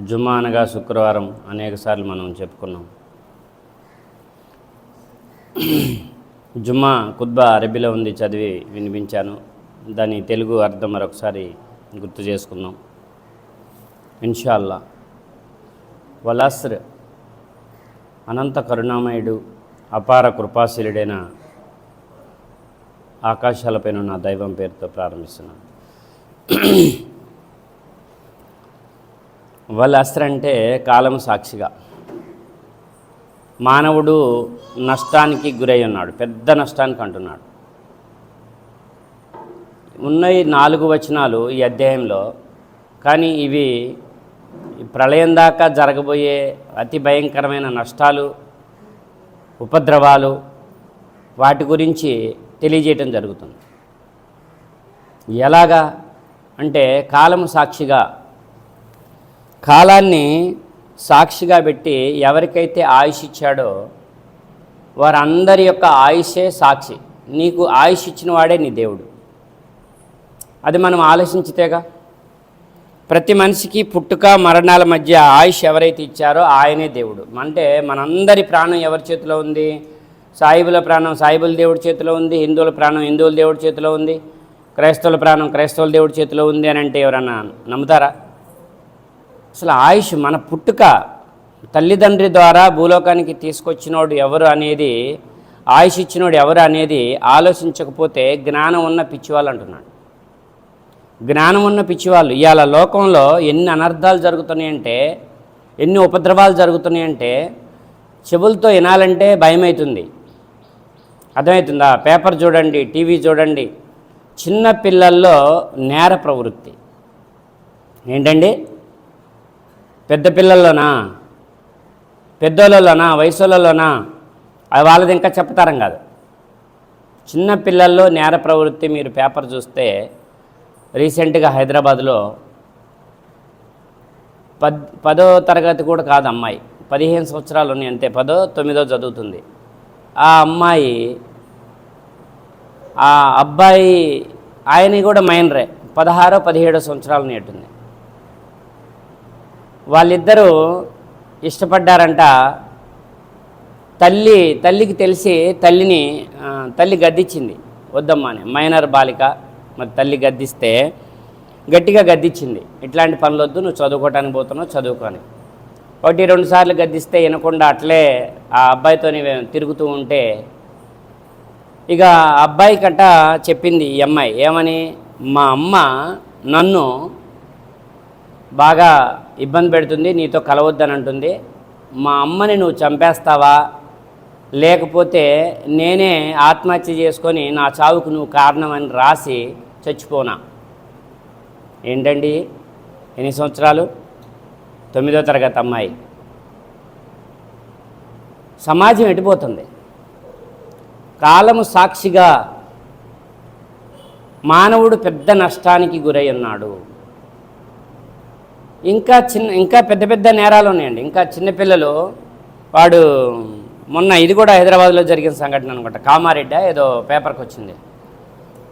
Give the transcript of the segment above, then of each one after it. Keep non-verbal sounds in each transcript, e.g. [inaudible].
జుమ్మా అనగా శుక్రవారం అనేకసార్లు మనం చెప్పుకున్నాం. జుమా కుద్బా అరబీలో ఉంది చదివి వినిపించాను. దాని తెలుగు అర్థం మరొకసారి గుర్తు చేసుకుందాం. ఇన్షాల్లా వలాస్ర్ అనంత కరుణామయుడు అపార కృపాశీలుడైన ఆకాశాలపైన నా దైవం పేరుతో ప్రారంభిస్తున్నాను. వాళ్ళు అస్ర అంటే కాలం సాక్షిగా. మానవుడు నష్టానికి గురై ఉన్నాడు పెద్ద నష్టానికి అంటున్నాడు. ఉన్నాయి నాలుగు వచనాలు ఈ అధ్యాయంలో కానీ ఇవి ప్రళయం దాకా జరగబోయే అతి భయంకరమైన నష్టాలు ఉపద్రవాలు వాటి గురించి తెలియజేయటం జరుగుతుంది. ఎలాగా? అంటే కాలము సాక్షిగా కాలాన్ని సాక్షిగా పెట్టి ఎవరికైతే ఆయుష్ ఇచ్చాడో వారందరి యొక్క ఆయుషే సాక్షి. నీకు ఆయుష్ ఇచ్చిన వాడే నీ దేవుడు. అది మనం ఆలోచించితేగా ప్రతి మనిషికి పుట్టుక మరణాల మధ్య ఆయుష్ ఎవరైతే ఇచ్చారో ఆయనే దేవుడు. అంటే మనందరి ప్రాణం ఎవరి చేతిలో ఉంది? సాయిబుల ప్రాణం సాయిబుల దేవుడి చేతిలో ఉంది? హిందువుల ప్రాణం హిందువుల దేవుడి చేతిలో ఉంది? క్రైస్తవుల ప్రాణం క్రైస్తవుల దేవుడి చేతిలో ఉంది అని అంటే ఎవరన్నా నమ్ముతారా? అసలు ఆయుష్ మన పుట్టుక తల్లిదండ్రి ద్వారా భూలోకానికి తీసుకొచ్చినోడు ఎవరు అనేది ఆయుష్ ఇచ్చినోడు ఎవరు అనేది ఆలోచించకపోతే జ్ఞానం ఉన్న పిచ్చివాళ్ళు అంటున్నాడు. జ్ఞానం ఉన్న పిచ్చివాళ్ళు. ఇవాళ లోకంలో ఎన్ని అనర్థాలు జరుగుతున్నాయంటే ఎన్ని ఉపద్రవాలు జరుగుతున్నాయంటే చెవులతో వినాలంటే భయమవుతుంది అర్థమవుతుందా? పేపర్ చూడండి టీవీ చూడండి. చిన్న పిల్లల్లో నేర ప్రవృత్తి. ఏంటండి? పెద్ద పిల్లల్లోనా? పెద్దోళ్ళలోనా వయసులలోనా అది వాళ్ళది ఇంకా చెప్తారం కాదు. చిన్న పిల్లల్లో నేర ప్రవృత్తి మీరు పేపర్ చూస్తే రీసెంట్గా హైదరాబాద్లో పద్ పదో తరగతి కూడా కాదు అమ్మాయి. పదిహేను సంవత్సరాలు ఉన్నాయి అంతే. పదో తొమ్మిదో చదువుతుంది. ఆ అమ్మాయి ఆ అబ్బాయి ఆయన కూడా మైనరే. పదహారో పదిహేడో సంవత్సరాలు నేటుంది వాళ్ళిద్దరూ ఇష్టపడ్డారంట. తల్లి తల్లికి తెలిసి తల్లిని తల్లి గద్దించింది వద్దమ్మా అని. మైనర్ బాలిక. మరి తల్లి గద్దిస్తే గట్టిగా గద్దించింది ఇట్లాంటి పనులు వద్దు నువ్వు చదువుకోవటానికి పోతున్నావు చదువుకొని ఒకటి రెండు సార్లు గద్దిస్తే వినకుండా అట్లే ఆ అబ్బాయితో తిరుగుతూ ఉంటే ఇక అబ్బాయి కట్ట చెప్పింది ఈ అమ్మాయి. ఏమని? మా అమ్మ నన్ను బాగా ఇబ్బంది పెడుతుంది నీతో కలవద్దని అంటుంది మా అమ్మని నువ్వు చంపేస్తావా? లేకపోతే నేనే ఆత్మహత్య చేసుకొని నా చావుకు నువ్వు కారణం అని రాసి చచ్చిపోనా? ఏంటండి? ఎన్ని సంవత్సరాలు? తొమ్మిదో తరగతి అమ్మాయి. సమాజం ఎటుపోతుంది? కాలము సాక్షిగా మానవుడు పెద్ద నష్టానికి గురై ఉన్నాడు. ఇంకా చిన్న ఇంకా పెద్ద పెద్ద నేరాలు ఉన్నాయండి. ఇంకా చిన్నపిల్లలు వాడు మొన్న ఇది కూడా హైదరాబాద్లో జరిగిన సంఘటన అనమాట కామారెడ్డి ఏదో పేపర్కి వచ్చింది.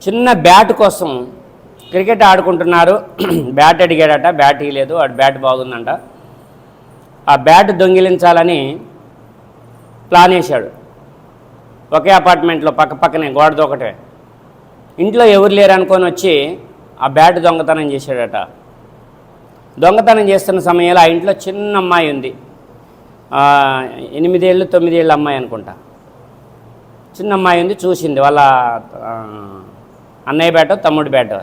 చిన్న బ్యాట్ కోసం క్రికెట్ ఆడుకుంటున్నారు. [clears throat] బ్యాట్ అడిగాడట బ్యాట్ ఇవ్వలేదు వాడు బ్యాట్ బాగుందంట. ఆ బ్యాట్ దొంగిలించాలని ప్లాన్ వేశాడు. ఒకే అపార్ట్మెంట్లో పక్క పక్కనే గోడతో ఇంట్లో ఎవరు లేరు అనుకొని వచ్చి ఆ బ్యాట్ దొంగతనం చేశాడట. దొంగతనం చేస్తున్న సమయంలో ఆ ఇంట్లో చిన్న అమ్మాయి ఉంది. ఎనిమిదేళ్ళు తొమ్మిదేళ్ళ అమ్మాయి అనుకుంటా. చిన్న అమ్మాయి ఉంది చూసింది. వాళ్ళ అన్నయ్య బేటో తమ్ముడి బేటో.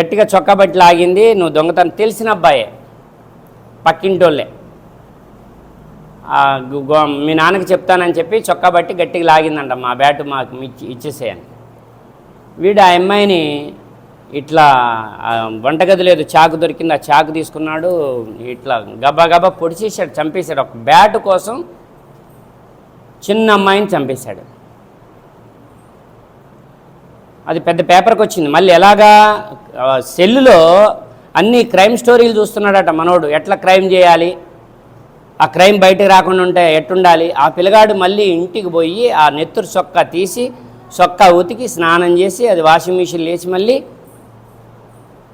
గట్టిగా చొక్కా బట్టి లాగింది. నువ్వు దొంగతనం తెలిసిన అబ్బాయే. పక్కింటోళ్ళే. గో- మీ నాన్నకి చెప్తానని చెప్పి చొక్కా బట్టి గట్టిగా లాగిందంట మా బ్యాటు మాకు ఇచ్చి ఇచ్చేసేయని. వీడు ఆ అమ్మాయిని ఇట్లా వంటగది లేదు చాకు దొరికింది ఆ చాకు తీసుకున్నాడు ఇట్లా గబా గబా పొడిచేసాడు చంపేశాడు. ఒక బ్యాట్ కోసం చిన్న అమ్మాయిని చంపేశాడు. అది పెద్ద పేపర్కి వచ్చింది. మళ్ళీ ఎలాగా సెల్లులో అన్ని క్రైమ్ స్టోరీలు చూస్తున్నాడట మనోడు. ఎట్లా క్రైమ్ చేయాలి? ఆ క్రైమ్ బయటకు రాకుండా ఉంటే ఎట్టుండాలి? ఆ పిల్లగాడు మళ్ళీ ఇంటికి పోయి ఆ నెత్తురు సొక్క తీసి సొక్క ఉతికి స్నానం చేసి అది వాషింగ్ మిషన్ లేచి మళ్ళీ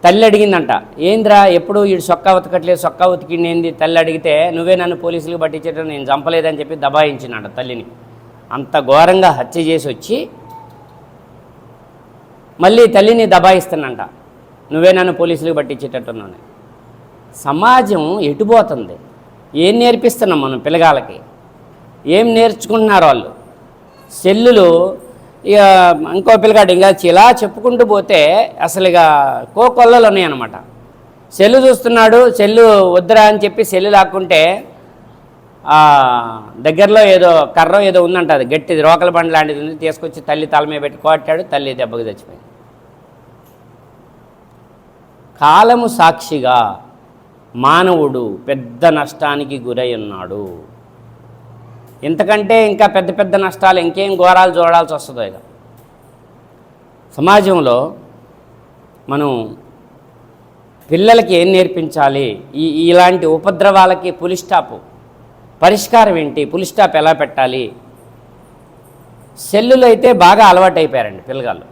తల్లి అడిగిందంట ఏంద్రా ఎప్పుడు వీడు సొక్కా ఉతకట్లేదు సొక్కా ఉతికింది ఏంది తల్లి అడిగితే నువ్వే నన్ను పోలీసులకు పట్టించేట నేను చంపలేదని చెప్పి దబాయించినాడు తల్లిని. అంత ఘోరంగా హత్య చేసి వచ్చి మళ్ళీ తల్లిని దబాయిస్తున్నంట నువ్వే నన్ను పోలీసులకు పట్టించేటట్టున్నాను సమాజం ఎటుపోతుంది? ఏం నేర్పిస్తున్నాం మనం పిల్లగాళ్ళకి? ఏం నేర్చుకుంటున్నారు వాళ్ళు? సెల్లులు ఇక ఇంకో పిల్లగాడు ఇంకా ఇలా చెప్పుకుంటూ పోతే అసలు ఇక కోకొల్లలు ఉన్నాయన్నమాట సెల్లు చూస్తున్నాడు సెల్లు వద్దురా అని చెప్పి సెల్లు లాక్కుంటే దగ్గరలో ఏదో కర్ర ఏదో ఉందంట అది గట్టిది రోకల బండి లాంటిది ఉంది తీసుకొచ్చి తల్లి తల మీద పెట్టి కొట్టాడు తల్లి దెబ్బకు చచ్చిపోయింది. కాలము సాక్షిగా మానవుడు పెద్ద నష్టానికి గురై ఉన్నాడు. ఇంతకంటే ఇంకా పెద్ద పెద్ద నష్టాలు ఇంకేం ఘోరాలు చూడాల్సి వస్తుందో ఇక. సమాజంలో మనం పిల్లలకి ఏం నేర్పించాలి? ఈ ఇలాంటి ఉపద్రవాలకి పులి స్టాప్. పరిష్కారం ఏంటి? పులిస్టాప్ ఎలా పెట్టాలి? సెల్లులు అయితే బాగా అలవాటు అయిపోయారండి పిల్లగాళ్ళు.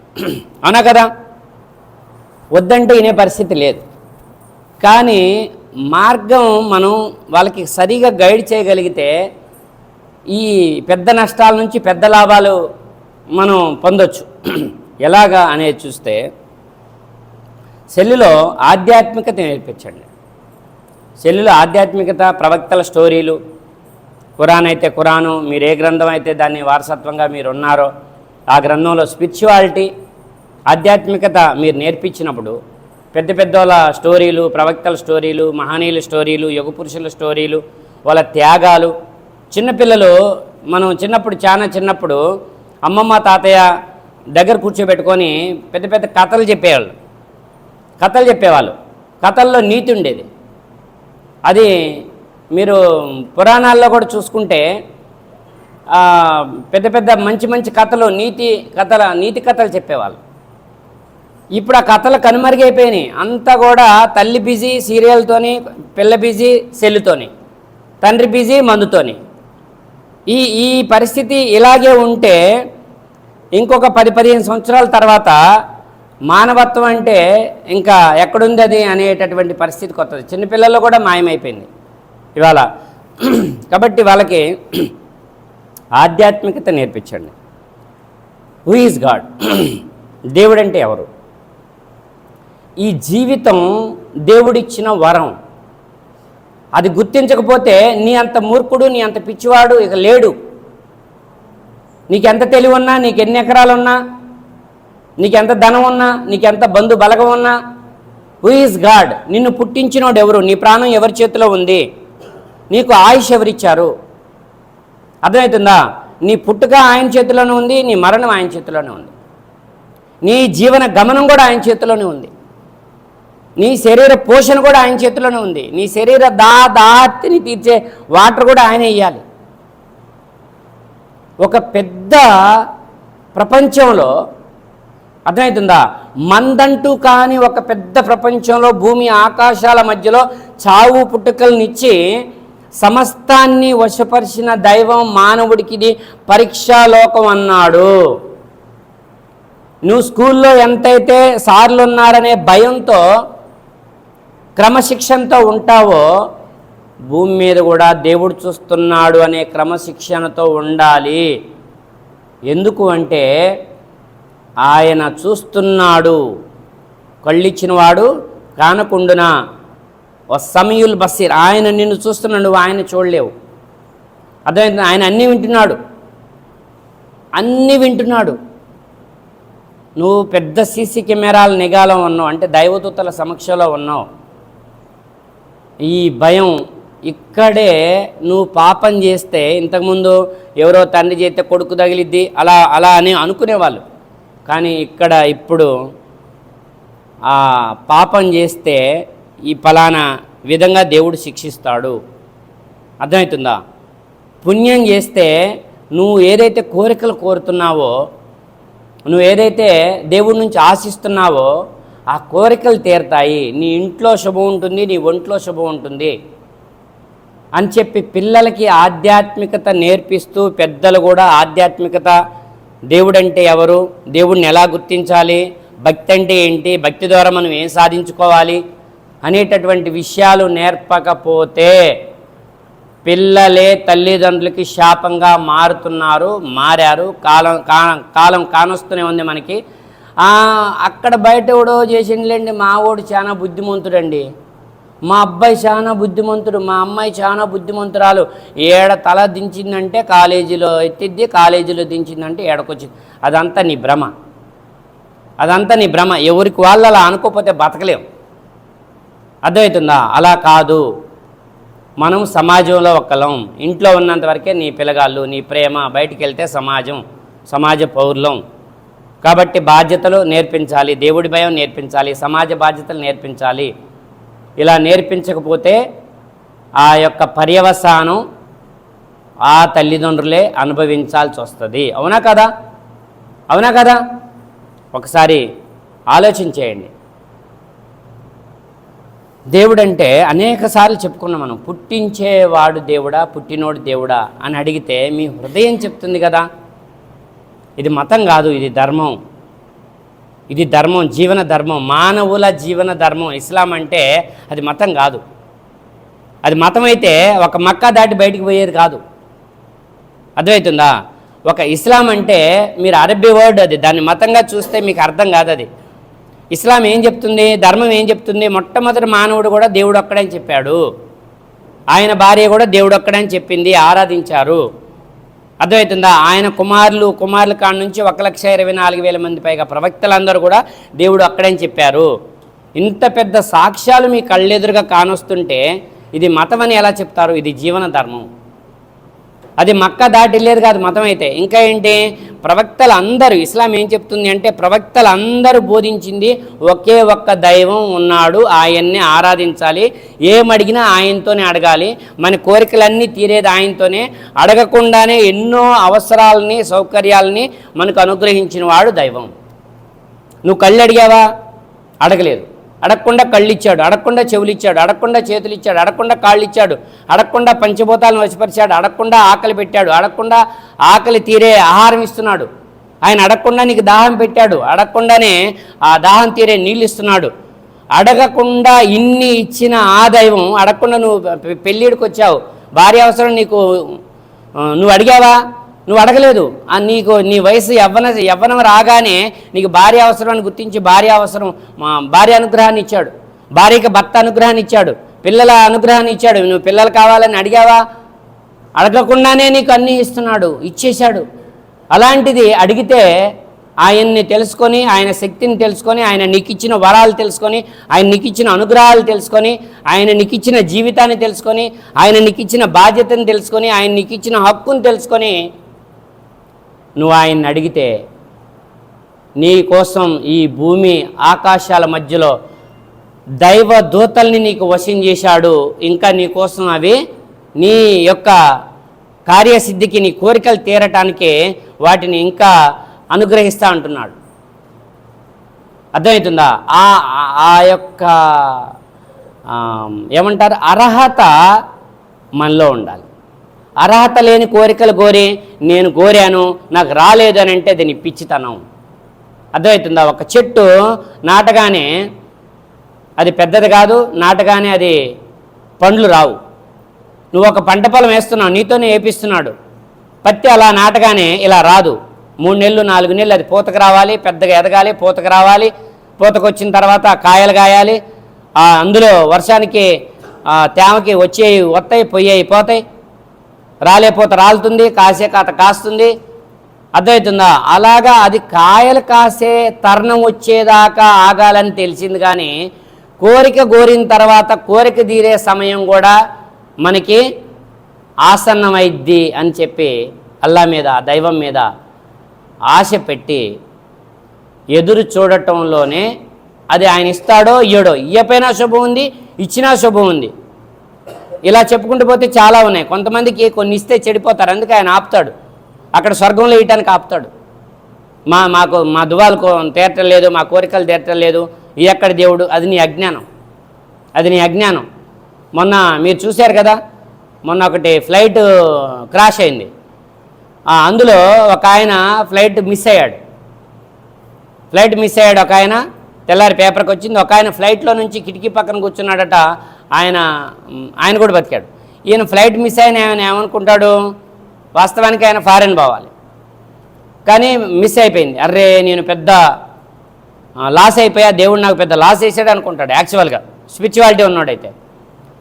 అవునా కదా? వద్దంటే వినే పరిస్థితి లేదు. కానీ మార్గం మనం వాళ్ళకి సరిగా గైడ్ చేయగలిగితే ఈ పెద్ద నష్టాల నుంచి పెద్ద లాభాలు మనం పొందొచ్చు. ఎలాగా అనేది చూస్తే సెల్లులో ఆధ్యాత్మికత నేర్పించండి. సెల్లులో ఆధ్యాత్మికత ప్రవక్తల స్టోరీలు ఖురాన్ అయితే ఖురాను మీరు ఏ గ్రంథం అయితే దాన్ని వారసత్వంగా మీరు ఉన్నారో ఆ గ్రంథంలో స్పిరిచువాలిటీ ఆధ్యాత్మికత మీరు నేర్పించినప్పుడు పెద్ద పెద్దోళ్ళ స్టోరీలు ప్రవక్తల స్టోరీలు మహనీయుల స్టోరీలు యుగ పురుషుల స్టోరీలు వాళ్ళ త్యాగాలు చిన్నపిల్లలు మనం చిన్నప్పుడు చాలా చిన్నప్పుడు అమ్మమ్మ తాతయ్య దగ్గర కూర్చోబెట్టుకొని పెద్ద పెద్ద కథలు చెప్పేవాళ్ళు. కథలు చెప్పేవాళ్ళు. కథల్లో నీతి ఉండేది. అది మీరు పురాణాల్లో కూడా చూసుకుంటే పెద్ద పెద్ద మంచి మంచి కథలు నీతి కథల నీతి కథలు చెప్పేవాళ్ళు. ఇప్పుడు ఆ కథలు కనుమరుగైపోయినాయి అంతా కూడా తల్లి బిజీ సీరియల్తోని పిల్ల బిజీ సెల్లుతోని తండ్రి బిజీ మందుతోని. ఈ ఈ పరిస్థితి ఇలాగే ఉంటే ఇంకొక పది పదిహేను సంవత్సరాల తర్వాత మానవత్వం అంటే ఇంకా ఎక్కడుంది అది అనేటటువంటి పరిస్థితి కొత్తది. చిన్నపిల్లల్లో కూడా మాయమైపోయింది ఇవాళ. కాబట్టి వాళ్ళకి ఆధ్యాత్మికత నేర్పించండి. హూ ఈజ్ గాడ్ దేవుడంటే ఎవరు? ఈ జీవితం దేవుడిచ్చిన వరం. అది గుర్తించకపోతే నీ అంత మూర్ఖుడు నీ అంత పిచ్చివాడు ఇక లేడు. నీకెంత తెలివి ఉన్నా నీకు ఎన్ని ఎకరాలున్నా నీకెంత ధనం ఉన్నా నీకెంత బంధు బలగం ఉన్నా హూ ఈజ్ గాడ్ నిన్ను పుట్టించినోడు ఎవరు? నీ ప్రాణం ఎవరి చేతిలో ఉంది? నీకు ఆయుష్ ఎవరిచ్చారు? అర్థమవుతుందా? నీ పుట్టుక ఆయన చేతిలోనే ఉంది నీ మరణం ఆయన చేతిలోనే ఉంది. నీ జీవన గమనం కూడా ఆయన చేతిలోనే ఉంది. నీ శరీర పోషణ కూడా ఆయన చేతిలోనే ఉంది. నీ శరీర దా దాతిని తీర్చే వాటర్ కూడా ఆయన ఇవ్వాలి ఒక పెద్ద ప్రపంచంలో అర్థమవుతుందా? మందంటూ కాని ఒక పెద్ద ప్రపంచంలో భూమి ఆకాశాల మధ్యలో చావు పుట్టుకలనిచ్చి సమస్తాన్ని వశపరిచిన దైవం మానవుడికి పరీక్షాలోకం అన్నాడు. నువ్వు స్కూల్లో ఎంతైతే సార్లు ఉన్నారనే భయంతో క్రమశిక్షణతో ఉంటావో భూమి మీద కూడా దేవుడు చూస్తున్నాడు అనే క్రమశిక్షణతో ఉండాలి. ఎందుకు అంటే ఆయన చూస్తున్నాడు. కళ్ళిచ్చినవాడు కానకుండునా ఓ సమయుల్ బస్సీర్ ఆయన నిన్ను చూస్తున్నాడు నువ్వు ఆయన చూడలేవు. అర్థమైంది? ఆయన అన్నీ వింటున్నాడు. అన్నీ వింటున్నాడు. నువ్వు పెద్ద సీసీ కెమెరాల నిఘాలో ఉన్నావు అంటే దైవదూతల సమక్షంలో ఉన్నావు. ఈ భయం ఇక్కడే నువ్వు పాపం చేస్తే ఇంతకుముందు ఎవరో తండ్రి చేస్తే కొడుకు తగిలిద్ది అలా అలా అని అనుకునేవాళ్ళు. కానీ ఇక్కడ ఇప్పుడు ఆ పాపం చేస్తే ఈ ఫలానా విధంగా దేవుడు శిక్షిస్తాడు. అర్థమవుతుందా? పుణ్యం చేస్తే నువ్వు ఏదైతే కోరికలు కోరుతున్నావో నువ్వు ఏదైతే దేవుడి నుంచి ఆశిస్తున్నావో ఆ కోరికలు తీరతాయి. నీ ఇంట్లో శుభం ఉంటుంది నీ ఒంట్లో శుభం ఉంటుంది అని చెప్పి పిల్లలకి ఆధ్యాత్మికత నేర్పిస్తూ పెద్దలు కూడా ఆధ్యాత్మికత దేవుడంటే ఎవరు? దేవుడిని ఎలా గుర్తించాలి? భక్తి అంటే ఏంటి? భక్తి ద్వారా మనం ఏం సాధించుకోవాలి? అనేటటువంటి విషయాలు నేర్పకపోతే పిల్లలే తల్లిదండ్రులకి శాపంగా మారుతున్నారు మారారు. కాలం కా- కాలం కానొస్తూనే ఉంది మనకి. అక్కడ బయట ఎవడో చేసిండులేండి మా వాడు చాలా బుద్ధిమంతుడండి. మా అబ్బాయి చాలా బుద్ధిమంతుడు మా అమ్మాయి చాలా బుద్ధిమంతురాలు. ఏడ తల దించిందంటే కాలేజీలో ఎత్తిద్ది కాలేజీలో దించిందంటే ఏడకొచ్చింది. అదంతా నీ భ్రమ. అదంతా నీ భ్రమ. ఎవరికి వాళ్ళు అలా అనుకోకపోతే బతకలేం. అర్థమవుతుందా? అలా కాదు. మనం సమాజంలో ఒక్కలం ఇంట్లో ఉన్నంత వరకే నీ పిల్లగాళ్ళు నీ ప్రేమ బయటికి వెళ్తే సమాజం సమాజ పౌరులం. కాబట్టి బాధ్యతలు నేర్పించాలి దేవుడి భయం నేర్పించాలి సమాజ బాధ్యతలు నేర్పించాలి. ఇలా నేర్పించకపోతే ఆ యొక్క పర్యవసానం ఆ తల్లిదండ్రులే అనుభవించాల్సి వస్తుంది. అవునా కదా? అవునా కదా? ఒకసారి ఆలోచించేయండి. దేవుడంటే అనేక సార్లు చెప్పుకున్నాం మనం పుట్టించేవాడు దేవుడా పుట్టినోడు దేవుడా అని అడిగితే మీ హృదయం చెప్తుంది కదా? ఇది మతం కాదు ఇది ధర్మం. ఇది ధర్మం జీవన ధర్మం. మానవుల జీవన ధర్మం. ఇస్లాం అంటే అది మతం కాదు. అది మతం అయితే ఒక మక్కా దాటి బయటికి పోయేది కాదు. అర్థమవుతుందా? ఒక ఇస్లాం అంటే మీరు అరబ్బీ వర్డ్ అది. దాన్ని మతంగా చూస్తే మీకు అర్థం కాదు అది. ఇస్లాం ఏం చెప్తుంది? ధర్మం ఏం చెప్తుంది? మొట్టమొదటి మానవుడు కూడా దేవుడు ఒక్కడని చెప్పాడు. ఆయన భార్య కూడా దేవుడు ఒక్కడని చెప్పింది ఆరాధించారు. అర్థమవుతుందా? ఆయన కుమారులు కుమారుల కాడ నుంచి ఒక లక్ష ఇరవై నాలుగు వేల మంది పైగా ప్రవక్తలందరూ కూడా దేవుడు అక్కడని చెప్పారు. ఇంత పెద్ద సాక్ష్యాలు మీ కళ్ళెదురుగా కానొస్తుంటే ఇది మతం అని ఎలా చెప్తారు? ఇది జీవన ధర్మం. అది మక్క దాటి లేదు కాదు మతం అయితే ఇంకా ఏంటి? ప్రవక్తలు అందరూ ఇస్లాం ఏం చెప్తుంది అంటే ప్రవక్తలు అందరూ బోధించింది ఒకే ఒక్క దైవం ఉన్నాడు ఆయన్ని ఆరాధించాలి. ఏమడిగినా ఆయనతోనే అడగాలి. మన కోరికలన్నీ తీరేది ఆయనతోనే. అడగకుండానే ఎన్నో అవసరాలని సౌకర్యాలని మనకు అనుగ్రహించిన వాడు దైవం. నువ్వు కళ్ళు అడిగావా? అడగలేదు. అడగకుండా కళ్ళిచ్చాడు అడగకుండా చెవులిచ్చాడు అడగకుండా చేతులిచ్చాడు అడగకుండా కాళ్ళు ఇచ్చాడు అడగకుండా పంచభూతాలను వశపరిచాడు అడగకుండా ఆకలి పెట్టాడు అడగకుండా ఆకలి తీరే ఆహారం ఇస్తున్నాడు. ఆయన అడగకుండా నీకు దాహం పెట్టాడు అడగకుండానే ఆ దాహం తీరే నీళ్ళు ఇస్తున్నాడు అడగకుండా ఇన్ని ఇచ్చిన ఆ దైవం అడగకుండా నువ్వు పె- పెళ్ళిడికి వచ్చావు భార్య అవసరం నీకు నువ్వు అడిగావా? నువ్వు అడగలేదు. ఆ నీకు నీ వయసు యవ్వన యవ్వనం రాగానే నీకు భార్య అవసరాన్ని గుర్తించి భార్య అవసరం మా భార్య అనుగ్రహాన్ని ఇచ్చాడు. భార్యకి భర్త అనుగ్రహాన్ని ఇచ్చాడు. పిల్లల అనుగ్రహాన్ని ఇచ్చాడు. నువ్వు పిల్లలు కావాలని అడిగావా? అడగకుండానే నీకు అన్నీ ఇస్తున్నాడు ఇచ్చేశాడు. అలాంటిది అడిగితే ఆయన్ని తెలుసుకొని ఆయన శక్తిని తెలుసుకొని ఆయన నీకు ఇచ్చిన వరాలు తెలుసుకొని ఆయన నీకు ఇచ్చిన అనుగ్రహాలు తెలుసుకొని ఆయన నీకు ఇచ్చిన జీవితాన్ని తెలుసుకొని ఆయన నీకు ఇచ్చిన బాధ్యతను తెలుసుకొని ఆయన నీకు ఇచ్చిన హక్కును తెలుసుకొని నువ్వు ఆయన్ని అడిగితే నీ కోసం ఈ భూమి ఆకాశాల మధ్యలో దైవ దూతల్ని నీకు వశం చేశాడు. ఇంకా నీ కోసం అవి నీ యొక్క కార్యసిద్ధికి నీ కోరికలు తీరటానికే వాటిని ఇంకా అనుగ్రహిస్తా అంటున్నాడు. అర్థమవుతుందా? ఆ ఆ- యొక్క ఏమంటారు? అర్హత మనలో ఉండాలి. అర్హత లేని కోరికలు కోరి నేను కోరాను నాకు రాలేదు అని అంటే దీని పిచ్చితనం. అర్థమవుతుందా? ఒక చెట్టు నాటగానే అది పెద్దది కాదు నాటగానే అది పండ్లు రావు. నువ్వు ఒక పంట పొలం వేస్తున్నావు నీతోనే వేపిస్తున్నాడు పత్తి అలా నాటగానే ఇలా రాదు. మూడు నెలలు నాలుగు నెలలు అది పూతకు రావాలి పెద్దగా ఎదగాలి పూతకు రావాలి పూతకు వచ్చిన తర్వాత కాయలు కాయాలి అందులో వర్షానికి తేమకి వచ్చేవి వస్తాయి పొయ్యేవి పోతాయి. రాలేపోత రాలుతుంది కాసే కాత కాస్తుంది. అర్థమవుతుందా? అలాగా అది కాయలు కాసే తరుణం వచ్చేదాకా ఆగాలని తెలిసింది కానీ కోరిక కోరిన తర్వాత కోరిక తీరే సమయం కూడా మనకి ఆసన్నమైద్ది అని చెప్పి అల్లా మీద దైవం మీద ఆశ పెట్టి ఎదురు చూడటంలోనే అది ఆయన ఇస్తాడో ఇయ్యడో. ఇయ్యపైనా శుభం ఉంది ఇచ్చినా శుభం ఉంది. ఇలా చెప్పుకుంటూ పోతే చాలా ఉన్నాయి. కొంతమందికి కొన్ని ఇస్తే చెడిపోతారు. అందుకే ఆయన ఆపుతాడు. అక్కడ స్వర్గంలో వేయటానికి ఆపుతాడు. మా మాకు మా దువాలు తీరటం లేదు మా కోరికలు తీరటం లేదు. ఈ ఎక్కడ దేవుడు? అది నీ అజ్ఞానం. అది నీ అజ్ఞానం. మొన్న మీరు చూశారు కదా మొన్న ఒకటి ఫ్లైట్ క్రాష్ అయింది. అందులో ఒక ఆయన ఫ్లైట్ మిస్ అయ్యాడు. ఫ్లైట్ మిస్ అయ్యాడు ఒక ఆయన. తెల్లారి పేపర్కి వచ్చింది. ఒక ఆయన ఫ్లైట్లో నుంచి కిటికీ పక్కన కూర్చున్నాడట. ఆయన ఆయన కూడా బతికాడు. ఈయన ఫ్లైట్ మిస్ అయిన ఆయన ఏమనుకుంటాడు? వాస్తవానికి ఆయన ఫారెన్ పోవాలి. కానీ మిస్ అయిపోయింది. అర్రే నేను పెద్ద లాస్ అయిపోయా. దేవుడు నాకు పెద్ద లాస్ చేశాడు అనుకుంటాడు యాక్చువల్గా. స్పిరిచువాలిటీ ఉన్నాడైతే.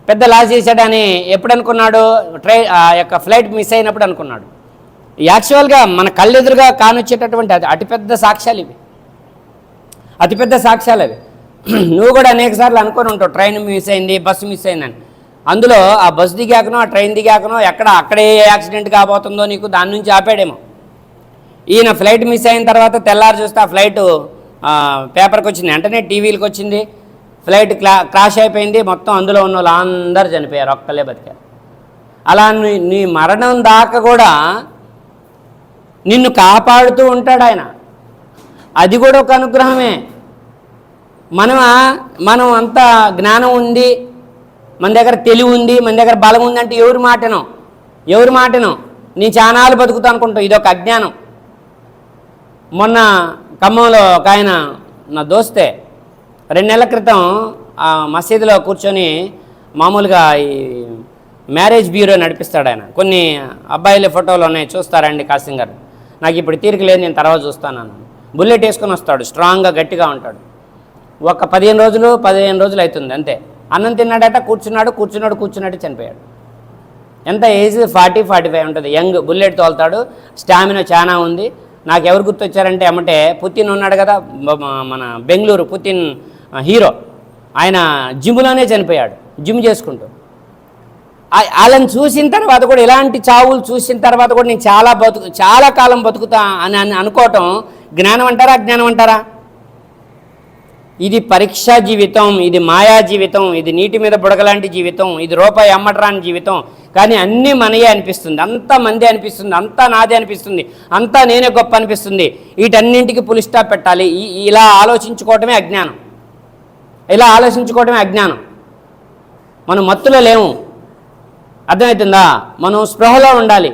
పెద్ద లాస్ చేశాడని ఎప్పుడు అనుకున్నాడు? ట్రై ఆ యొక్క ఫ్లైట్ మిస్ అయినప్పుడు అనుకున్నాడు. యాక్చువల్గా మన కళ్ళెదురుగా కానొచ్చేటటువంటి అతి అతిపెద్ద సాక్ష్యాలు ఇవి. అతిపెద్ద సాక్ష్యాలు అవి. [clears throat] నువ్వు కూడా అనేక సార్లు అనుకొని ఉంటావు ట్రైన్ మిస్ అయింది బస్సు మిస్ అయిందని. అందులో ఆ బస్సు దిగాకనో ఆ ట్రైన్ దిగాకనో ఎక్కడ అక్కడే యాక్సిడెంట్ కాబోతుందో నీకు దాని నుంచి ఆపాడేమో. ఈయన ఫ్లైట్ మిస్ అయిన తర్వాత తెల్లారి చూస్తే ఆ ఫ్లైట్ పేపర్కి వచ్చింది. వెంటనే టీవీలకు వచ్చింది. ఫ్లైట్ క్లా క్రాష్ అయిపోయింది. మొత్తం అందులో ఉన్న వాళ్ళు అందరూ చనిపోయారు ఒక్కలే బతికారు. అలా నీ నీ మరణం దాకా కూడా నిన్ను కాపాడుతూ ఉంటాడు ఆయన. అది కూడా ఒక అనుగ్రహమే. మనం మనం అంత జ్ఞానం ఉంది మన దగ్గర తెలివి ఉంది మన దగ్గర బలం ఉంది అంటే ఎవరి మాటను? ఎవరి మాటను? నీ చానాలు బతుకుతా అనుకుంటావు ఇదొక అజ్ఞానం. మొన్న ఖమ్మంలో ఒక ఆయన నా దోస్తే రెండు నెలల క్రితం ఆ మసీదులో కూర్చొని మామూలుగా ఈ మ్యారేజ్ బ్యూరో నడిపిస్తాడు ఆయన. కొన్ని అబ్బాయిల ఫోటోలు ఉన్నాయి చూస్తారండి కాసింగ్ గారు నాకు ఇప్పుడు తీరిక లేదు నేను తర్వాత చూస్తాను బుల్లెట్ వేసుకొని వస్తాడు స్ట్రాంగ్గా గట్టిగా ఉంటాడు. ఒక పదిహేను రోజులు పదిహేను రోజులు అవుతుంది అంతే. అన్నం తిన్నాడట కూర్చున్నాడు కూర్చున్నాడు కూర్చున్నాడు చనిపోయాడు. ఎంత ఏజ్? ఫార్టీ ఫార్టీ ఫైవ్ ఉంటుంది. యంగ్ బుల్లెట్ తోలుతాడు. స్టామినా చాలా ఉంది. నాకు ఎవరు గుర్తొచ్చారంటే ఏమంటే పుతిన్ ఉన్నాడు కదా మన బెంగళూరు పుతిన్ హీరో. ఆయన జిమ్లోనే చనిపోయాడు జిమ్ చేసుకుంటూ. వాళ్ళని చూసిన తర్వాత కూడా ఇలాంటి చావులు చూసిన తర్వాత కూడా నేను చాలా బతుకు చాలా కాలం బతుకుతా అని అని అనుకోవటం జ్ఞానం అంటారా అజ్ఞానం అంటారా? ఇది పరీక్షా జీవితం ఇది మాయా జీవితం ఇది నీటి మీద బుడగలాంటి జీవితం ఇది రూపాయి అమ్మటరాని జీవితం. కానీ అన్నీ మనయే అనిపిస్తుంది. అంతా మందే అనిపిస్తుంది. అంతా నాదే అనిపిస్తుంది. అంతా నేనే గొప్ప అనిపిస్తుంది. వీటన్నింటికి పులిస్టాప్ పెట్టాలి. ఇలా ఆలోచించుకోవటమే అజ్ఞానం. ఇలా ఆలోచించుకోవటమే అజ్ఞానం. మనం మత్తులో లేము. అర్థమవుతుందా? మనం స్పృహలో ఉండాలి.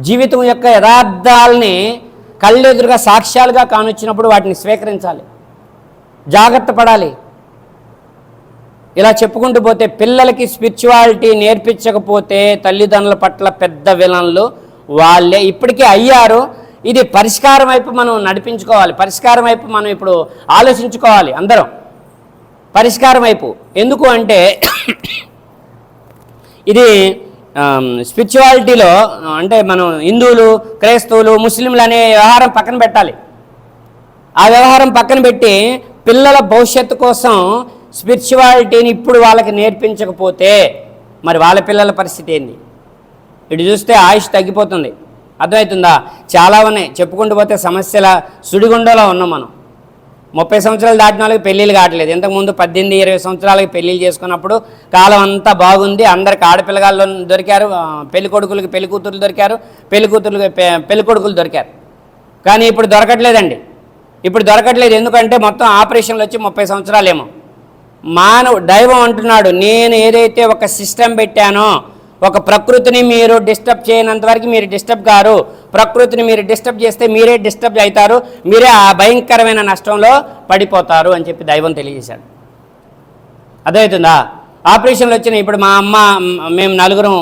జీవితం యొక్క యథార్థాలని కళ్ళెదురుగా సాక్ష్యాలుగా కానొచ్చినప్పుడు వాటిని స్వీకరించాలి. జాగ్రత్త పడాలి. ఇలా చెప్పుకుంటూ పోతే పిల్లలకి స్పిరిచువాలిటీ నేర్పించకపోతే తల్లిదండ్రుల పట్ల పెద్ద విలన్లు వాళ్ళే ఇప్పటికే అయ్యారు. ఇది పరిష్కారం వైపు మనం నడిపించుకోవాలి. పరిష్కారం వైపు మనం ఇప్పుడు ఆలోచించుకోవాలి అందరం. పరిష్కారం వైపు. ఎందుకు అంటే [coughs] ఇది స్పిరిచువాలిటీలో అంటే మనం హిందువులు క్రైస్తవులు ముస్లింలు అనే వ్యవహారం పక్కన పెట్టాలి. ఆ వ్యవహారం పక్కన పెట్టి పిల్లల భవిష్యత్తు కోసం స్పిరిచువాలిటీని ఇప్పుడు వాళ్ళకి నేర్పించకపోతే మరి వాళ్ళ పిల్లల పరిస్థితి ఏంది? ఇటు చూస్తే ఆయుష్ తగ్గిపోతుంది. అర్థమవుతుందా? చాలా ఉన్నాయి. చెప్పుకుంటూ పోతే సమస్యల సుడిగుండలో ఉన్నాం మనం. ముప్పై సంవత్సరాలు దాటిన వాళ్ళకి పెళ్ళిళ్ళు కావట్లేదు. ఇంతకుముందు పద్దెనిమిది ఇరవై సంవత్సరాలకి పెళ్ళిళ్ళు చేసుకున్నప్పుడు కాలం అంతా బాగుంది. అందరికి ఆడపిల్లగాళ్ళు దొరికారు. పెళ్ళి కొడుకులకి పెళ్ళి కూతురు దొరికారు. పెళ్ళి కూతురులకి పె- పెళ్ళి కొడుకులు దొరికారు. కానీ ఇప్పుడు దొరకట్లేదండి. ఇప్పుడు దొరకట్లేదు. ఎందుకంటే మొత్తం ఆపరేషన్లు వచ్చి ముప్పై సంవత్సరాలేమో. మానవ దైవం అంటున్నాడు నేను ఏదైతే ఒక సిస్టమ్ పెట్టానో ఒక ప్రకృతిని మీరు డిస్టర్బ్ చేయనంత వరకు మీరు డిస్టర్బ్ కారు. ప్రకృతిని మీరు డిస్టర్బ్ చేస్తే మీరే డిస్టర్బ్ అవుతారు మీరే ఆ భయంకరమైన నష్టంలో పడిపోతారు అని చెప్పి దైవం తెలియజేశాడు. అదవుతుందా ఆపరేషన్లు వచ్చినాయి. ఇప్పుడు మా అమ్మ మేము నలుగురం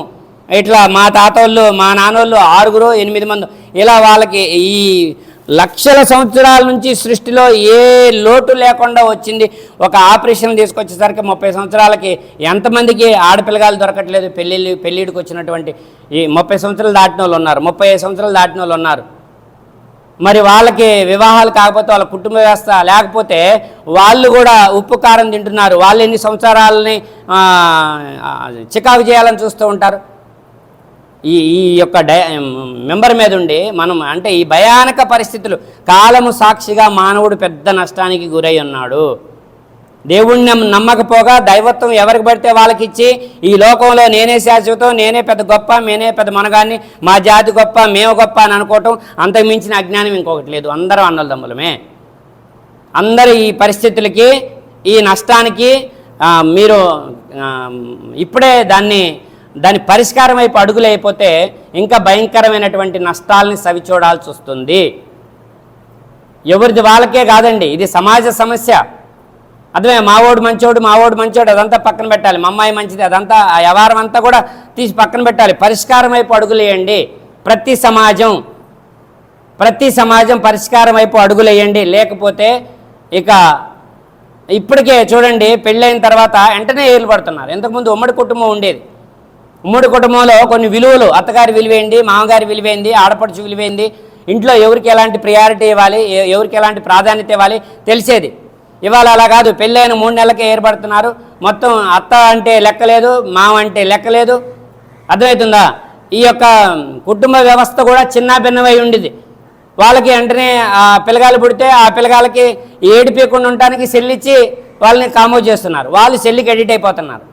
ఇట్లా మా తాతోళ్ళు మా నాన్నోళ్ళు ఆరుగురు ఎనిమిది మంది ఇలా వాళ్ళకి ఈ లక్షల సంవత్సరాల నుంచి సృష్టిలో ఏ లోటు లేకుండా వచ్చింది. ఒక ఆపరేషన్ తీసుకొచ్చేసరికి ముప్పై సంవత్సరాలకి ఎంతమందికి ఆడపిల్లగాలు దొరకట్లేదు పెళ్ళిళ్ళు పెళ్ళిడికి వచ్చినటువంటి ఈ ముప్పై సంవత్సరాలు దాటిన వాళ్ళు ఉన్నారు. ముప్పై ఐదు సంవత్సరాలు దాటిన వాళ్ళు ఉన్నారు. మరి వాళ్ళకి వివాహాలు కాకపోతే వాళ్ళ కుటుంబ వ్యవస్థ లేకపోతే వాళ్ళు కూడా ఉప్పు కారం తింటున్నారు. వాళ్ళు ఎన్ని సంవత్సరాలని చికాకు చేయాలని చూస్తూ ఉంటారు. ఈ ఈ యొక్క డై మెంబర్ మీద ఉండి మనం అంటే ఈ భయానక పరిస్థితులు కాలము సాక్షిగా మానవుడు పెద్ద నష్టానికి గురై ఉన్నాడు. దేవుణ్ణి నమ్మ- నమ్మకపోగా దైవత్వం ఎవరికి పడితే వాళ్ళకి ఇచ్చి ఈ లోకంలో నేనే శాశ్వతం నేనే పెద్ద గొప్ప నేనే పెద్ద మనగాన్ని మా జాతి గొప్ప మేము గొప్ప అని అనుకోవటం అంతకు మించిన అజ్ఞానం ఇంకొకటి లేదు. అందరం అన్నదమ్ములమే అందరు ఈ పరిస్థితులకి ఈ నష్టానికి మీరు ఇప్పుడే దాన్ని దాని పరిష్కారం వైపు అడుగులు అయిపోతే ఇంకా భయంకరమైనటువంటి నష్టాలని సవిచూడాల్సి వస్తుంది. ఎవరిది వాళ్ళకే కాదండి ఇది సమాజ సమస్య. అదే మావోడు మంచోడు మావోడు మంచోడు అదంతా పక్కన పెట్టాలి. మా అమ్మాయి మంచిది అదంతా ఆ వ్యవహారం అంతా కూడా తీసి పక్కన పెట్టాలి. పరిష్కారం వైపు అడుగులేయండి ప్రతి సమాజం ప్రతి సమాజం పరిష్కారం వైపు అడుగులేయండి లేకపోతే ఇక ఇప్పటికే చూడండి పెళ్ళైన తర్వాత వెంటనే ఏలు పడుతున్నారు. ఇంతకుముందు ఉమ్మడి కుటుంబం ఉండేది. ఉమ్మడి కుటుంబంలో కొన్ని విలువలు అత్తగారి విలువేంది మామగారి విలువేంది ఆడపడుచు విలువేంది ఇంట్లో ఎవరికి ఎలాంటి ప్రియారిటీ ఇవ్వాలి ఎవరికి ఎలాంటి ప్రాధాన్యత ఇవ్వాలి తెలిసేది. ఇవాళ అలా కాదు పెళ్ళైన మూడు నెలలకే ఏర్పడుతున్నారు. మొత్తం అత్త అంటే లెక్కలేదు మామ అంటే లెక్కలేదు. అర్థమవుతుందా? ఈ యొక్క కుటుంబ వ్యవస్థ కూడా చిన్న భిన్నమై ఉండేది వాళ్ళకి వెంటనే ఆ పిల్లగాలు పుడితే ఆ పిల్లగాలకి ఏడిపించకుండా ఉండటానికి సెల్లిచ్చి వాళ్ళని కామో చేస్తున్నారు. వాళ్ళు సెల్లికి ఎడిట్ అయిపోతున్నారు.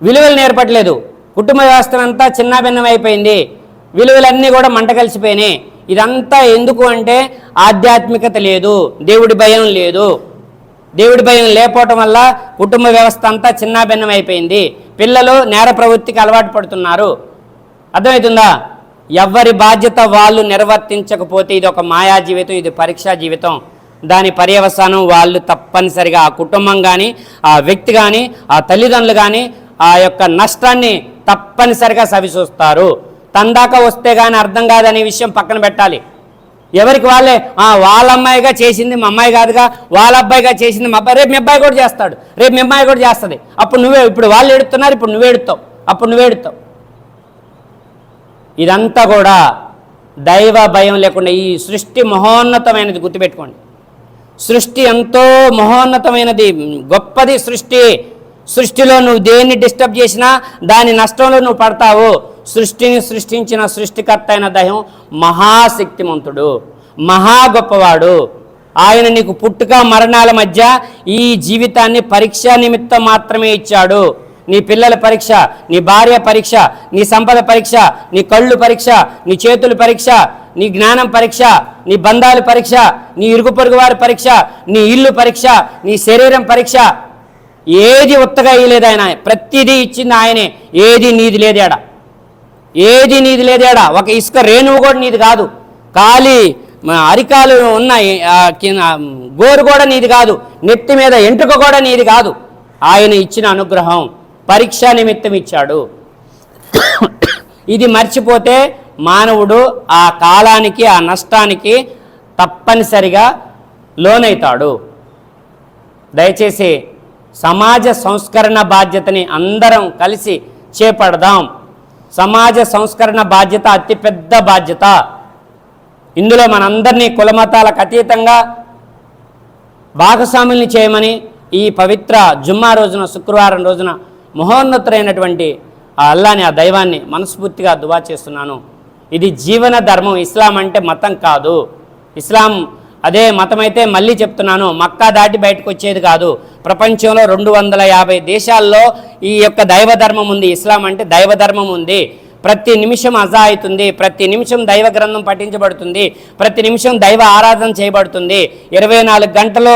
విలువలు నేర్పట్లేదు. కుటుంబ వ్యవస్థ అంతా చిన్న అయిపోయింది విలువలన్నీ కూడా మంట కలిసిపోయినాయి. ఇదంతా ఎందుకు అంటే ఆధ్యాత్మికత లేదు దేవుడి భయం లేదు. దేవుడి భయం లేకపోవటం వల్ల కుటుంబ వ్యవస్థ అంతా చిన్న అయిపోయింది పిల్లలు నేర ప్రవృత్తికి అలవాటు పడుతున్నారు. అర్థమవుతుందా? ఎవరి బాధ్యత వాళ్ళు నిర్వర్తించకపోతే ఇది ఒక మాయా జీవితం ఇది పరీక్షా జీవితం. దాని పర్యవసానం వాళ్ళు తప్పనిసరిగా ఆ కుటుంబం కానీ ఆ వ్యక్తి కానీ ఆ తల్లిదండ్రులు కానీ ఆ యొక్క నష్టాన్ని తప్పనిసరిగా సవిచూస్తారు తందాక వస్తే కానీ అర్థం కాదనే విషయం పక్కన పెట్టాలి. ఎవరికి వాళ్ళే? వాళ్ళ అమ్మాయిగా చేసింది మా అమ్మాయి కాదుగా వాళ్ళ అబ్బాయిగా చేసింది మా అబ్బాయి. రేపు మీ అబ్బాయి కూడా చేస్తాడు. రేపు మీ అమ్మాయి కూడా చేస్తుంది. అప్పుడు నువ్వే ఇప్పుడు వాళ్ళు ఎడుతున్నారు ఇప్పుడు నువ్వు ఎడుతావు అప్పుడు నువ్వు ఎడుతావు ఇదంతా కూడా దైవ భయం లేకుండా ఈ సృష్టి మహోన్నతమైనది గుర్తుపెట్టుకోండి. సృష్టి ఎంతో మహోన్నతమైనది గొప్పది సృష్టి. సృష్టిలో నువ్వు దేన్ని డిస్టర్బ్ చేసినా దాని నష్టంలో నువ్వు పడతావు. సృష్టిని సృష్టించిన సృష్టికర్త అయిన దైవం మహాశక్తిమంతుడు మహా గొప్పవాడు ఆయన నీకు పుట్టుక మరణాల మధ్య ఈ జీవితాన్ని పరీక్ష నిమిత్తం మాత్రమే ఇచ్చాడు. నీ పిల్లల పరీక్ష నీ భార్య పరీక్ష నీ సంపద పరీక్ష నీ కళ్ళు పరీక్ష నీ చేతుల పరీక్ష నీ జ్ఞానం పరీక్ష నీ బంధాల పరీక్ష నీ ఇరుగు పొరుగు వారి పరీక్ష నీ ఇల్లు పరీక్ష నీ శరీరం పరీక్ష ఏది ఉత్తగా ఇయ్యలేదు ఆయన. ప్రతిదీ ఇచ్చింది ఆయనే. ఏది నీది లేదేడా ఏది నీది లేదేడా ఒక ఇసుక రేణువు కూడా నీది కాదు. కాలి అరికాలు ఉన్నాయి గోరు కూడా నీది కాదు. నెత్తి మీద ఎంట్రుక కూడా నీది కాదు. ఆయన ఇచ్చిన అనుగ్రహం పరీక్ష నిమిత్తం ఇచ్చాడు. ఇది మర్చిపోతే మానవుడు ఆ కాలానికి ఆ నష్టానికి తప్పనిసరిగా లోనైతాడు. దయచేసి సమాజ సంస్కరణ బాధ్యతని అందరం కలిసి చేపడదాం. సమాజ సంస్కరణ బాధ్యత అతిపెద్ద బాధ్యత. ఇందులో మనందరినీ కులమతాలకు అతీతంగా భాగస్వాముల్ని చేయమని ఈ పవిత్ర జుమ్మా రోజున శుక్రవారం రోజున మహోన్నతులైనటువంటి ఆ అల్లాని ఆ దైవాన్ని మనస్ఫూర్తిగా దువా చేస్తున్నాను. ఇది జీవన ధర్మం. ఇస్లాం అంటే మతం కాదు. ఇస్లాం అదే మతమైతే మళ్ళీ చెప్తున్నాను మక్కా దాటి బయటకు వచ్చేది కాదు. ప్రపంచంలో రెండు వందల యాభై దేశాల్లో ఈ యొక్క దైవ ధర్మం ఉంది. ఇస్లాం అంటే దైవ ధర్మం ఉంది. ప్రతి నిమిషం అజా అవుతుంది ప్రతి నిమిషం దైవ గ్రంథం పఠించబడుతుంది ప్రతి నిమిషం దైవ ఆరాధన చేయబడుతుంది. ఇరవై నాలుగు గంటలు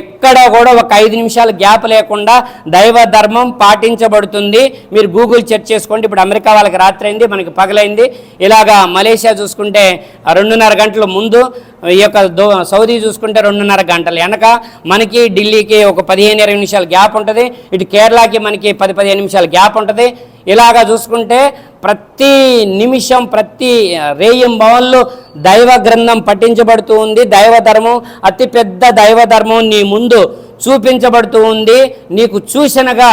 ఎక్కడ కూడా ఒక ఐదు నిమిషాలు గ్యాప్ లేకుండా దైవ ధర్మం పాటించబడుతుంది. మీరు గూగుల్ సెర్చ్ చేసుకోండి. ఇప్పుడు అమెరికా వాళ్ళకి రాత్రి అయింది మనకి పగలైంది. ఇలాగా మలేషియా చూసుకుంటే రెండున్నర గంటల ముందు ఈ యొక్క దో సౌదీ చూసుకుంటే రెండున్నర గంటలు. వెనక మనకి ఢిల్లీకి ఒక పదిహేను ఇరవై నిమిషాలు గ్యాప్ ఉంటుంది. ఇటు కేరళకి మనకి పది పదిహేను నిమిషాలు గ్యాప్ ఉంటుంది. ఇలాగా చూసుకుంటే ప్రతి నిమిషం ప్రతి రేయం భవన్లో దైవ గ్రంథం పఠించబడుతూ ఉంది. దైవ ధర్మం అతిపెద్ద దైవ ధర్మం నీ ముందు చూపించబడుతూ ఉంది. నీకు చూసినగా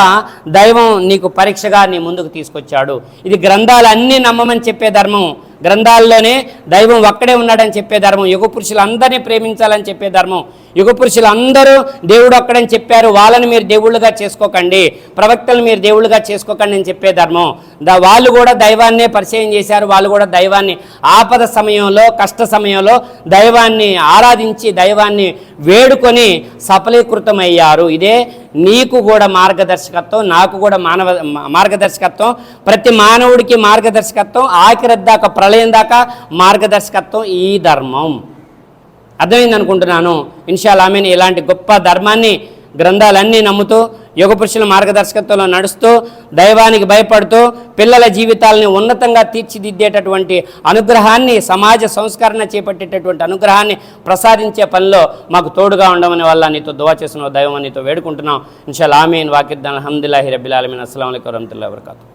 దైవం నీకు పరీక్షగా నీ ముందుకు తీసుకొచ్చాడు. ఇది గ్రంథాలు అన్నీ నమ్మమని చెప్పే ధర్మం. గ్రంథాల్లోనే దైవం ఒక్కడే ఉన్నాడని చెప్పే ధర్మం. యుగ పురుషులందరినీ ప్రేమించాలని చెప్పే ధర్మం. యుగ పురుషులందరూ దేవుడు ఒక్కడని చెప్పారు. వాళ్ళని మీరు దేవుళ్ళుగా చేసుకోకండి. ప్రవక్తలు మీరు దేవుళ్ళుగా చేసుకోకండి అని చెప్పే ధర్మం. వాళ్ళు కూడా దైవాన్నే పరిచయం చేశారు. వాళ్ళు కూడా దైవాన్ని ఆపద సమయంలో కష్ట సమయంలో దైవాన్ని ఆరాధించి దైవాన్ని వేడుకొని సఫలీకృతమయ్యారు. ఇదే నీకు కూడా మార్గదర్శకత్వం నాకు కూడా మానవ మార్గదర్శకత్వం ప్రతి మానవుడికి మార్గదర్శకత్వం ఆఖరి దాకా ప్రళయం దాకా మార్గదర్శకత్వం ఈ ధర్మం. అర్థమైంది అనుకుంటున్నాను ఇన్షాల్ ఆమెను. ఇలాంటి గొప్ప ధర్మాన్ని గ్రంథాలన్నీ నమ్ముతూ యుగ పురుషుల మార్గదర్శకత్వంలో నడుస్తూ దైవానికి భయపడుతూ పిల్లల జీవితాలని ఉన్నతంగా తీర్చిదిద్దేటటువంటి అనుగ్రహాన్ని సమాజ సంస్కరణ చేపట్టేటటువంటి అనుగ్రహాన్ని ప్రసాదించే పనిలో మాకు తోడుగా ఉండమని వల్ల నీతో దువా చేసిన దైవం నీతో వేడుకుంటున్నాం. ఇన్షాల్ ఆమీన్. వాకిద్దాన్ అహమ్దుల్లాహి రబ్బిల్ ఆలమీన్. అస్సలం అయికం వరహమతుల్లాhi వబర్కాతు.